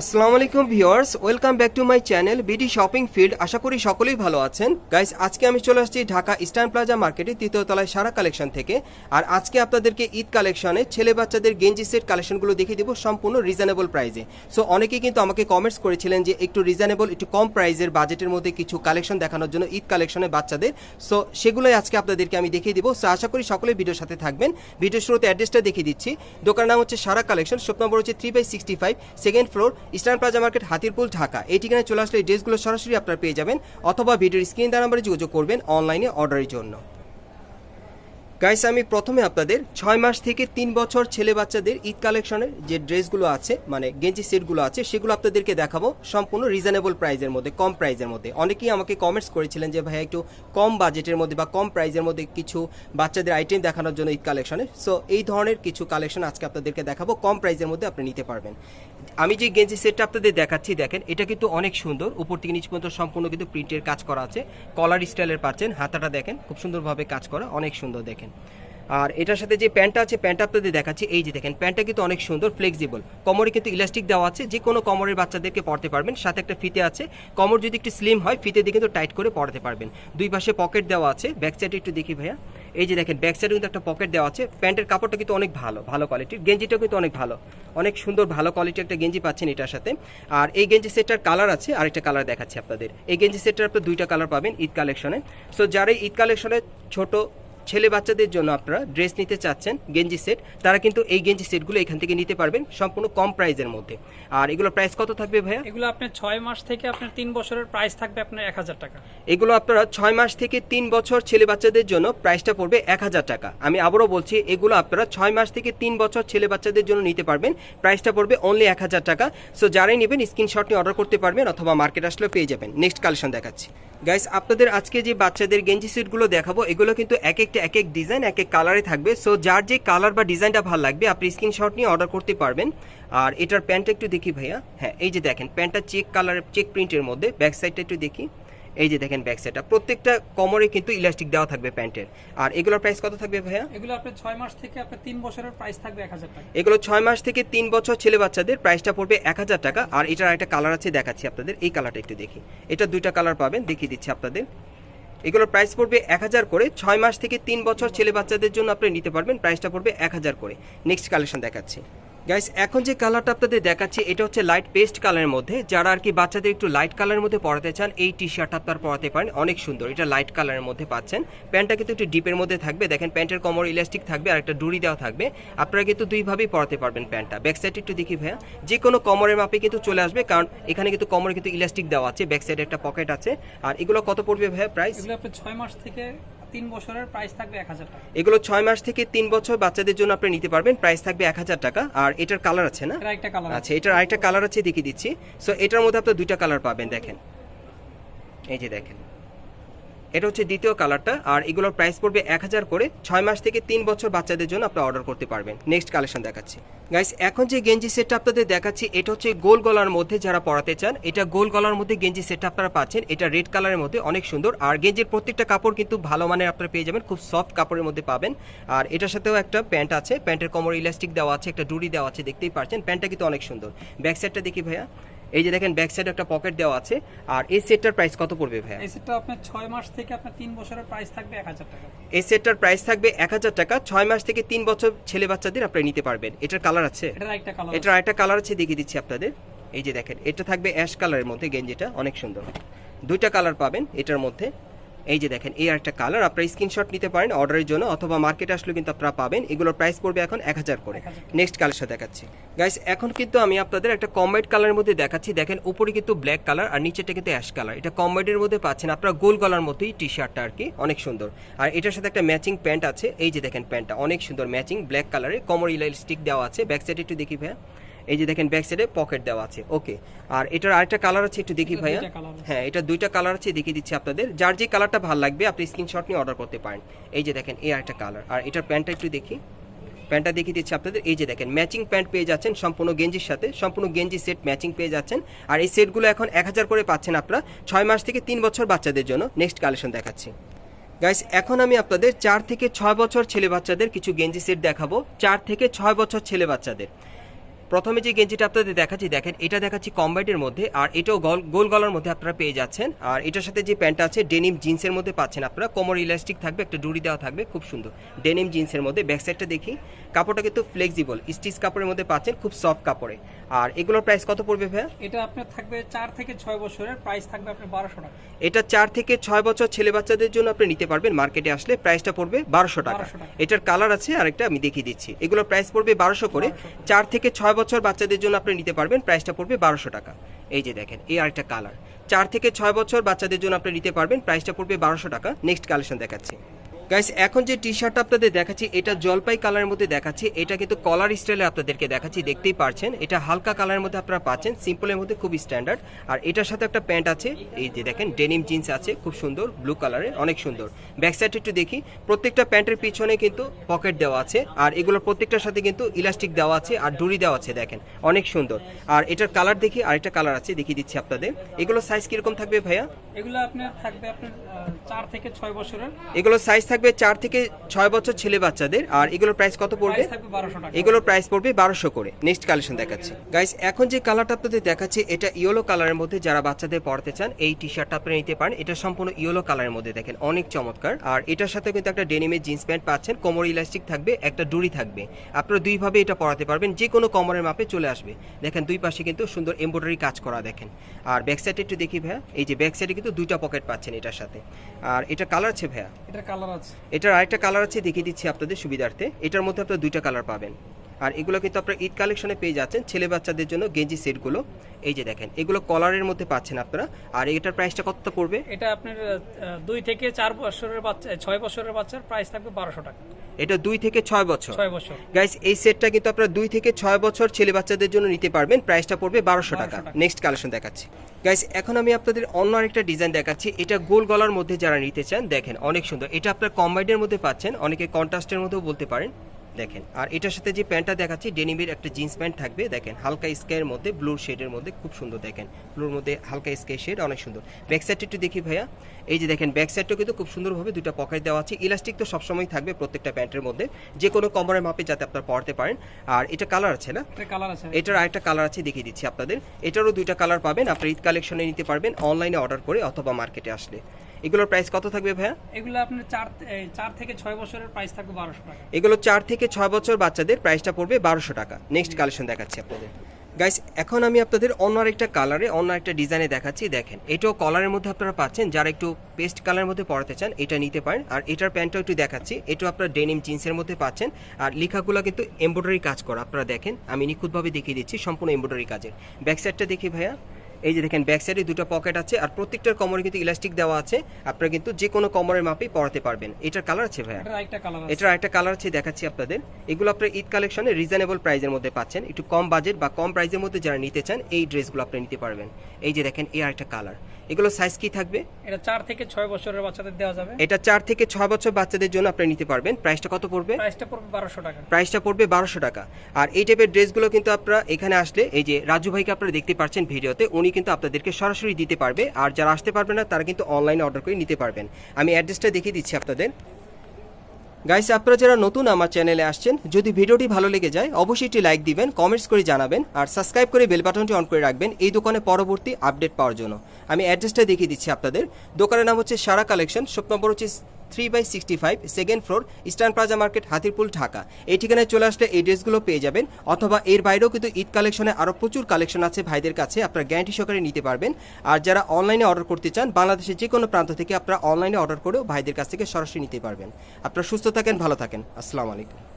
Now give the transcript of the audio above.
আসসালামু আলাইকুম viewers, welcome back to my channel BD shopping field. আশা করি সকলেই ভালো আছেন। গাইস, আজকে আমি চলে আসছি ঢাকা ইস্টার্ন প্লাজা মার্কেটে তৃতীয় তলায় সারা কালেকশন থেকে। আর আজকে আপনাদেরকে ঈদ কালেকশনে ছেলে বাচ্চাদের গেঞ্জি সেট কালেকশনগুলো দেখিয়ে দিব সম্পূর্ণ রিজনেবল প্রাইসে সো অনেকেই কিন্তু আমাকে কমেন্টস করেছিলেন যে একটু রিজনেবল একটু কম প্রাইসের বাজেটের মধ্যে কিছু কালেকশন দেখানোর জন্য ঈদ কালেকশনে বাচ্চাদের। সো সেগুলোই আজকে আপনাদেরকে আমি দেখিয়ে দিব। সো আশা করি সকলে ভিডিওর সাথে থাকবেন। ভিডিও শুরুতে অ্যাড্রেসটা দেখিয়ে দিচ্ছি। দোকানের নাম হচ্ছে সারা কালেকশন শপ নম্বর হচ্ছে three by sixty five second floor eastern plaza market, Hatirpul, Dhaka. এই ঠিকানায় চলে আসলে এই ড্রেসগুলো সরাসরি আপনারা পেয়ে যাবেন অথবা ভিডিওর স্ক্রিন দেওয়া নাম্বারে যোগাযোগ করবেন অনলাইনে অর্ডারের জন্য। গাইস আমি প্রথমে আপনাদের ছয় মাস থেকে তিন বছর ছেলে বাচ্চাদের ঈদ কালেকশনের যে ড্রেসগুলো আছে মানে গেঞ্জি সেটগুলো আছে, সেগুলো আপনাদেরকে দেখাবো সম্পূর্ণ রিজনেবল প্রাইজের মধ্যে, কম প্রাইজের মধ্যে। অনেকেই আমাকে কমেন্টস করেছিলেন যে ভাই একটু কম বাজেটের মধ্যে বা কম প্রাইজের মধ্যে কিছু বাচ্চাদের আইটেম দেখানোর জন্য ঈদ কালেকশনে সো এই ধরনের কিছু কালেকশন আজকে আপনাদেরকে দেখাবো, কম প্রাইজের মধ্যে আপনি নিতে পারবেন। আমি যে গেঞ্জি সেটটা আপনাদের দেখাচ্ছি, দেখেন, এটা কিন্তু অনেক সুন্দর, উপর থেকে নিচ পর্যন্ত সম্পূর্ণ কিন্তু প্রিন্টের কাজ করা আছে। কলার স্টাইলের পাচ্ছেন, হাতাটা দেখেন, খুব সুন্দরভাবে কাজ করা, অনেক সুন্দর দেখেন। আর এটার সাথে যে প্যান্টটা আছে, প্যান্টটা আপনাদের দেখাচ্ছি, এই যে দেখেন, প্যান্টটা কিন্তু অনেক সুন্দর ফ্লেক্সিবল কোমরে কিন্তু ইলাস্টিক দেওয়া আছে, যে কোনো কোমরের বাচ্চাদেরকে পড়তে পারবেন, সাথে একটা ফিতে আছে। কোমর যদি একটু স্লিম হয়, ফিতে দিয়ে কিন্তু টাইট করে পড়তে পারবেন। দুই পাশে পকেট দেওয়া আছে ব্যাক সাইডে একটু দেখি ভাইয়া। এই যে দেখেন ব্যাক সাইডে কিন্তু একটা পকেট দেওয়া আছে। প্যান্টের কাপড়টা কিন্তু অনেক ভালো ভালো কোয়ালিটির গেঞ্জিটাও কিন্তু অনেক ভালো, অনেক সুন্দর, ভালো কোয়ালিটির একটা গেঞ্জি পাচ্ছেন এটার সাথে। আর এই গেঞ্জি সেটটার কালার আছে, আরেকটা কালার দেখাচ্ছি আপনাদের। এই গেঞ্জি সেটটার আপনার দুইটা কালার পাবেন ঈদ কালেকশনে সো যারা ঈদ কালেকশনে ছোট ছেলে বাচ্চাদের জন্য আপনারা ড্রেস নিতে চাচ্ছেন গেঞ্জি সেট তারা কিন্তু এই গেঞ্জি সেটগুলো এখান থেকে নিতে পারবেন সম্পূর্ণ কম প্রাইসের মধ্যে। আর এগুলো প্রাইস কত থাকবে ভাইয়া? এগুলো আপনার ছয় মাস থেকে আপনার তিন বছরের প্রাইস থাকবে আপনার এক হাজার টাকা। এগুলো আপনারা ছয় মাস থেকে তিন বছর ছেলে বাচ্চাদের জন্য প্রাইসটা পড়বে এক হাজার টাকা। আমি আবারও বলছি এগুলো আপনারা ছয় মাস থেকে তিন বছর ছেলে বাচ্চাদের জন্য নিতে পারবেন। প্রাইসটা পড়বে অনলি এক হাজার টাকা। সো যারাই নেবেন স্ক্রিনশট নিয়ে অর্ডার করতে পারবেন অথবা মার্কেট আসলেও পেয়ে যাবেন। নেক্সট কালেকশন দেখাচ্ছি। গাইস আপনাদের আজকে যে বাচ্চাদের গেঞ্জি সেটগুলো দেখাবো, এগুলো কিন্তু এক একটা, এক এক ডিজাইন এক এক কালারে থাকবে। সো যার যে কালার বা ডিজাইনটা ভালো লাগবে, আপনি স্ক্রিনশট নিয়ে অর্ডার করতে পারবেন। আর এটার প্যান্টটা একটু দেখি ভাইয়া। হ্যাঁ এই যে দেখেন প্যান্টটা চেক কালার চেক প্রিন্টের মধ্যে। ব্যাক সাইডটা একটু দেখি। এই যে দেখেন ব্যাক সাইডটা প্রত্যেকটা কোমরে কিন্তু ইলাস্টিক দেওয়া থাকবে প্যান্টের। আর এগুলোর প্রাইস কত থাকবে ভাইয়া? এগুলো আপনার ছয় মাস থেকে আপনার তিন বছরের প্রাইস থাকবে এক হাজার টাকা। এগুলো ছয় মাস থেকে তিন বছর ছেলে বাচ্চাদের প্রাইসটা পড়বে এক হাজার টাকা। আর এটার একটা কালার আছে দেখাচ্ছি আপনাদের। এই কালারটা একটু দেখি। এটা দুইটা কালার পাবেন দেখিয়ে দিচ্ছি আপনাদের। এগুলোর প্রাইস পড়বে এক হাজার করে। ছয় মাস থেকে তিন বছর ছেলে বাচ্চাদের জন্য আপনি নিতে পারবেন প্রাইসটা পড়বে এক হাজার করে। নেক্সট কালেকশন দেখাচ্ছি। গাইস এখন যে কালারটা আপনাদের দেখাচ্ছি, এটা হচ্ছে লাইট পেস্ট কালারের মধ্যে। যারা আর কি বাচ্চাদের একটু লাইট কালারের মধ্যে পড়াতে চান, এই টি শার্টটা আপনার পড়াতে পারেন। অনেক সুন্দর, এটা লাইট কালারের মধ্যে পাচ্ছেন। প্যান্টটা কিন্তু একটু ডিপের মধ্যে থাকবে। দেখেন প্যান্টের কমর ইলাস্টিক থাকবে আর একটা ডুরি দেওয়া থাকবে। আপনারা কিন্তু দুইভাবেই পড়াতে পারবেন প্যান্টটা ব্যাক সাইড একটু দেখি ভাইয়া। যে কোনো কমরের মাপে কিন্তু চলে আসবে, কারণ এখানে কিন্তু কমরে কিন্তু ইলাস্টিক দেওয়া আছে। ব্যাক সাইডে একটা পকেট আছে। আর এগুলো কত পড়বে ভাইয়া প্রাইস আপনার ছয় মাস থেকে তিন বছরের প্রাইস থাকবে এক হাজার টাকা। এগুলো ছয় মাস থেকে তিন বছর বাচ্চাদের জন্য আপনি নিতে পারবেন। প্রাইস থাকবে এক হাজার টাকা। আর এটার কালার আছে না? কালার আচ্ছা এটার আরেকটা কালার আছে দেখিয়ে দিচ্ছি। সো এটার মধ্যে আপনার দুইটা কালার পাবেন দেখেন। এই যে দেখেন। এটা হচ্ছে দ্বিতীয় কালারটা, আর এগুলোর প্রাইস পড়বে এক হাজার করে ছয় মাস থেকে তিন বছর বাচ্চাদের জন্য আপনি অর্ডার করতে পারবেন। নেক্সট কালেকশন দেখাচ্ছি। গাইস এখন যে গেঞ্জি সেটটা আপনাদের দেখাচ্ছি, এটা হচ্ছে গোল গলার মধ্যে যারা পরাতে চান, এটা গোল গলার মধ্যে গেঞ্জি সেটটা আপনারা পাচ্ছেন, এটা রেড কালারের মধ্যে অনেক সুন্দর, আর গেঞ্জির প্রত্যেকটা কাপড় কিন্তু ভালো মানের আপনারা পেয়ে যাবেন, খুব সফট কাপড়ের মধ্যে পাবেন। আর এটার সাথেও একটা প্যান্ট আছে প্যান্টের কোমর ইলাস্টিক দেওয়া আছে, একটা ডুরি দেওয়া আছে, দেখতেই পাচ্ছেন প্যান্টটা কিন্তু অনেক সুন্দর। ব্যাক সাইডটা দেখি ভাইয়া। এই যে দেখেন ব্যাক সাইডে একটা পকেট দেওয়া আছে। আর এই সেটটার প্রাইস কত পড়বে ভাই এই সেটটা আপনার 6 মাস থেকে আপনার 3 বছরের প্রাইস থাকবে এক হাজার টাকা। এই সেটটার প্রাইস থাকবে এক হাজার টাকা। 6 মাস থেকে 3 বছর ছেলে বাচ্চাদের আপনি নিতে পারবেন। এটার কালার আছে? এটার একটা কালার এটার একটা কালার আছে দেখিয়ে দিচ্ছি আপনাদের। এই যে দেখেন এটা থাকবে অ্যাশ কালারের মধ্যে গেঞ্জিটা অনেক সুন্দর। দুইটা কালার পাবেন এটার মধ্যে। এই যে দেখেন, এই একটা কালার আপনারা স্ক্রিনশট নিতে পারেন অর্ডারের জন্য অথবা মার্কেটে আসলে কিন্তু আপনারা পাবেন। এগুলোর প্রাইস পড়বে এখন এক হাজার করে। 1000 নেক্সট কালারটা দেখাচ্ছি। গাইস এখন কিন্তু আমি আপনাদের একটা কম্বাইড কালারের মধ্যে দেখাচ্ছি। দেখেন, উপরে কিন্তু ব্ল্যাক কালার আর নিচেটা কিন্তু অ্যাশ কালার এটা কম্বাইডের মধ্যে পাচ্ছেন আপনারা গোল গলার মতোই টি শার্টটা আর কি, অনেক সুন্দর। আর এটার সাথে একটা ম্যাচিং প্যান্ট আছে। এই যে দেখেন প্যান্টটা অনেক সুন্দর ম্যাচিং ব্ল্যাক কালারে কমর ইলাস্টিক দেওয়া আছে। ব্যাক সাইডে একটু দেখি ভাইয়া। এই যে দেখেন ব্যাক সাইডে পকেট দেওয়া আছে। ওকে আর এটার আরেকটা কালার আছে একটু দেখি ভাইয়া। হ্যাঁ এটা দুইটা কালার আছে দেখিয়ে দিচ্ছি আপনাদের। যার যে কালারটা ভালো লাগবে আপনি স্ক্রিনশট নিয়ে অর্ডার করতে পারেন। এই যে দেখেন এই আরেকটা কালার আর এটার প্যান্টটা একটু দেখি। প্যান্টটা দেখিয়ে দিচ্ছি আপনাদের। এই যে দেখেন ম্যাচিং প্যান্ট পেয়ে যাচ্ছেন সম্পূর্ণ গেঞ্জির সাথে। সম্পূর্ণ গেঞ্জি সেট ম্যাচিং পেয়ে যাচ্ছেন। আর এই সেটগুলো এখন এক হাজার করে পাচ্ছেন আপনারা ছয় মাস থেকে তিন বছর বাচ্চাদের জন্য। নেক্সট কালেকশন দেখাচ্ছি। গাইস এখন আমি আপনাদের চার থেকে ছয় বছর ছেলে বাচ্চাদের কিছু গেঞ্জি সেট দেখাবো। চার থেকে ছয় বছর ছেলে বাচ্চাদের। প্রথমে যে গেঞ্জিটা আপনাদের দেখাচ্ছি দেখেন এটা দেখাচ্ছি কম্বাইটের মধ্যে আর এটাও গোল গোল গলার মধ্যে আপনারা পেয়ে যাচ্ছেন। আর এটার সাথে যে প্যান্টটা আছে ডেনিম জিন্সের মধ্যে পাচ্ছেন আপনারা। কোমর ইলাস্টিক থাকবে একটা ডুরি দেওয়া থাকবে খুব সুন্দর। ডেনিম জিন্সের মধ্যে ব্যাক সাইডটা দেখি। কাপড়টা কিন্তু ফ্লেক্সিবল স্টিচ কাপড়ের মধ্যে পাচ্ছেন খুব সফট কাপড়ে। আর এগুলোর প্রাইস কত পড়বে ভাইয়া? এটা আপনার থাকবে চার থেকে ছয় বছরের প্রাইস থাকবে আপনার বারোশো টাকা। এটা চার থেকে ছয় বছর ছেলে বাচ্চাদের জন্য আপনি নিতে পারবেন মার্কেটে আসলে প্রাইসটা পড়বে বারোশো টাকা। এটার কালার আছে আরেকটা আমি দেখিয়ে দিচ্ছি। এগুলোর প্রাইস পড়বে বারোশো করে। চার থেকে ছয় বছর বাচ্চাদের জন্য আপনি নিতে পারবেন প্রাইসটা পড়বে বারোশো টাকা। এই যে দেখেন, এই আরেকটা কালার চার থেকে ছয় বছর বাচ্চাদের জন্য আপনি নিতে পারবেন প্রাইসটা পড়বে বারোশো টাকা। নেক্সট কালেকশন দেখাচ্ছি। গাইস এখন যে টি শার্টটা আপনাদের দেখাচ্ছি এটা জলপাই কালারের মধ্যে দেখাচ্ছি। এটা কিন্তু কলার স্টাইলে আপনাদেরকে দেখাচ্ছি দেখতেই পারছেন। এটা হালকা কালারের মধ্যে আপনারা পাচ্ছেন সিম্পলের মধ্যে খুব স্ট্যান্ডার্ড আর এটার সাথে একটা প্যান্ট আছে এই যে দেখেন ডেনিম জিন্স আছে খুব সুন্দর ব্লু কালারের অনেক সুন্দর। ব্যাক সাইড একটু দেখি প্রত্যেকটা প্যান্টের পিছনে কিন্তু পকেট দেওয়া আছে আর এগুলোর প্রত্যেকটার সাথে কিন্তু ইলাস্টিক দেওয়া আছে আর ডুরি দেওয়া আছে দেখেন অনেক সুন্দর। আর এটার কালার দেখি আরেকটা কালার আছে দেখিয়ে দিচ্ছি আপনাদের। এগুলো সাইজ কীরকম থাকবে ভাইয়া? এগুলো আপনার থাকবে আপনার চার থেকে ছয় বছরের। এগুলো সাইজ থাকবে চার থেকে ছয় বছর ছেলে বাচ্চাদের। আর এগুলোর প্রাইস কত পড়বে? এগুলোর প্রাইস পড়বে বারোশো করে। নেক্সট কালেকশন দেখাচ্ছি। গাইস এখন যে কালারটা আপনাদের দেখাচ্ছি এটা ইয়েলো কালারের মধ্যে যারা বাচ্চাদের পড়তে চান এই টি শার্টটা আপনারা নিতে পারেন। এটা সম্পূর্ণ ইয়েলো কালারের মধ্যে দেখেন অনেক চমৎকার। আর এটার সাথে কিন্তু একটা ডেনিমের জিন্স প্যান্ট পাচ্ছেন কোমর ইলাস্টিক থাকবে একটা ডুরি থাকবে। আপনারা দুইভাবে এটা পরাতে পারবেন যে কোনো কোমরের মাপে চলে আসবে। দেখেন দুই পাশে কিন্তু সুন্দর এমব্রয়ডারি কাজ করা দেখেন। আর ব্যাক সাইডে একটু দেখি ভাইয়া এই যে ব্যাক সাইডে কিন্তু দুইটা পকেট পাচ্ছেন এটার সাথে। আর এটা কালার আছে ভাইয়া? এটার কালার আছে এটার আরেকটা কালার আছে দেখিয়ে দিচ্ছি আপনাদের সুবিধার্থে। এটার মধ্যে আপনারা দুইটা কালার পাবেন। আর এগুলো কিন্তু আপনারা ঈদ কালেকশনে পেয়ে যাচ্ছেন ছেলে বাচ্চাদের জন্য গেঞ্জি সেটগুলো এই যে দেখেন এগুলো কলারের মধ্যে পাচ্ছেন আপনারা। আর এটার প্রাইসটা কত পড়বে? এটা আপনার দুই থেকে চার বছরের বাচ্চা ছয় বছরের বাচ্চার প্রাইস থাকবে বারোশো টাকা। এটা দুই থেকে ছয় বছর। ছয় বছর। গাইস এই সেটটা কিন্তু আপনারা দুই থেকে ছয় বছর ছেলে বাচ্চাদের জন্য নিতে পারবেন। প্রাইসটা পড়বে বারোশো টাকা। 1200 টাকা। নেক্সট কালেকশন দেখাচ্ছি। গাইস এখন আমি আপনাদের অন্য আরেকটা ডিজাইন দেখাচ্ছি। এটা গোল গলার মধ্যে যারা নিতে চান দেখেন অনেক সুন্দর। এটা আপনার কম্বাইডের মধ্যে পাচ্ছেন। অনেকে কন্ট্রাস্টের মধ্যেও বলতে পারেন। দেখেন। আর এটার সাথে যে প্যান্টটা দেখাচ্ছি ডেনিমের একটা জিন্স প্যান্ট থাকবে দেখেন। হালকা স্কাইয়ের মধ্যে ব্লু শেডের মধ্যে খুব সুন্দর দেখেন। ব্লুর মধ্যে হালকা স্কাই শেড অনেক সুন্দর। ব্যাক সাইডটা একটু দেখি ভাইয়া। এই যে দেখেন ব্যাক সাইডটাও কিন্তু খুব সুন্দরভাবে দুটো পকেট দেওয়া আছে। ইলাস্টিক তো সবসময় থাকবে প্রত্যেকটা প্যান্টের মধ্যে। যে কোনো কমরের মাপে যাতে আপনারা পড়তে পারেন। আর এটা কালার আছে না? কালার আছে। এটার আরেকটা কালার আছে দেখিয়ে দিচ্ছি আপনাদের। এটারও দুইটা কালার পাবেন। আপনার ঈদ কালেকশনে নিতে পারবেন অনলাইনে অর্ডার করে অথবা মার্কেটে আসলে। এগুলোর প্রাইস কত থাকবে ভাইয়া? এগুলো আপনার চার চার থেকে ছয় বছরের প্রাইস থাকবে বারোশো টাকা। এগুলো চার থেকে ছয় বছর বাচ্চাদের প্রাইসটা পড়বে বারোশো টাকা। নেক্সট কালেকশন দেখাচ্ছি আপনাদের। গাইস এখন আমি আপনাদের অন্য আরেকটা কালারে অন্য একটা ডিজাইনে দেখাচ্ছি। দেখেন এটাও কলারের মধ্যে আপনারা পাচ্ছেন। যারা একটু পেস্ট কালারের মধ্যে পড়াতে চান এটা নিতে পারেন। আর এটার প্যান্টটাও একটু দেখাচ্ছি। এটাও আপনারা ডেনিম জিন্সের মধ্যে পাচ্ছেন। আর লেখাগুলো কিন্তু এমব্রয়ডারি কাজ করা। আপনারা দেখেন আমি নিখুঁতভাবে দেখিয়ে দিচ্ছি সম্পূর্ণ এমব্রয়ডারি কাজের। ব্যাক সাইডটা দেখি ভাইয়া। এই যে দেখেন ব্যাক সাইডে দুটো পকেট আছে আর প্রত্যেকটার কোমরে কিন্তু ইলাস্টিক দেওয়া আছে। আপনারা কিন্তু যে কোনো কোমরের মাপেই পরাতে পারবেন। এটার কালার আছে ভাইয়া? এটার আরেকটা কালার আছে। এটার একটা কালার আছে দেখাচ্ছি আপনাদের। এগুলো আপনার ঈদ কালেকশনে রিজনেবল প্রাইসের মধ্যে পাচ্ছেন। একটু কম বাজেট বা কম প্রাইসের মধ্যে যারা নিতে চান এই ড্রেসগুলো আপনি নিতে পারবেন। এই যে দেখেন এই আরেকটা কালার এগুলো সাইজ কি থাকবে? এটা 4 থেকে 6 বছরের বাচ্চাদের দেওয়া যাবে। এটা 4 থেকে 6 বছর বাচ্চাদের জন্য আপনি নিতে পারবেন। প্রাইসটা কত পড়বে? প্রাইসটা পড়বে 1200 টাকা। প্রাইসটা পড়বে 1200 টাকা। আর এই টাইপের ড্রেসগুলো কিন্তু আপনারা এখানে আসলে এই যে রাজু ভাইকে আপনারা দেখতে পাচ্ছেন ভিডিওতে উনি কিন্তু আপনাদেরকে সরাসরি দিতে পারবে। আর যারা আসতে পারবে না তারা কিন্তু অনলাইনে অর্ডার করে নিতে পারবেন। আমি অ্যাড্রেসটা দেখিয়ে দিচ্ছি আপনাদের। গাইস আপনারা যারা নতুন আমার চ্যানেলে আসছেন, যদি ভিডিওটি ভালো লেগে যায়, অবশ্যই একটি লাইক দিবেন কমেন্টস করে জানাবেন, আর সাবস্ক্রাইব করে বেল বাটনটি অন করে রাখবেন এই দোকানে পরবর্তী আপডেট পাওয়ার জন্য। আমি অ্যাড্রেসটা দেখিয়ে দিচ্ছি আপনাদের। দোকানের নাম হচ্ছে সারা কালেকশন শপ নম্বর হচ্ছে three by sixty five, second floor, eastern plaza market, Hatirpul, Dhaka. এই ঠিকানায় চলে আসলে এই ড্রেসগুলো পেয়ে যাবেন, অথবা এর বাইরেও কিন্তু ঈদ কালেকশনে আরও প্রচুর কালেকশন আছে ভাইদের কাছে, আপনারা গ্যারান্টি সহকারে নিতে পারবেন। আর যারা অনলাইনে অর্ডার করতে চান, বাংলাদেশের যে কোনো প্রান্ত থেকে আপনারা অনলাইনে অর্ডার করেও ভাইদের কাছ থেকে সরাসরি নিতে পারবেন। আপনারা সুস্থ থাকেন, ভালো থাকেন। আসসালামু আলাইকুম।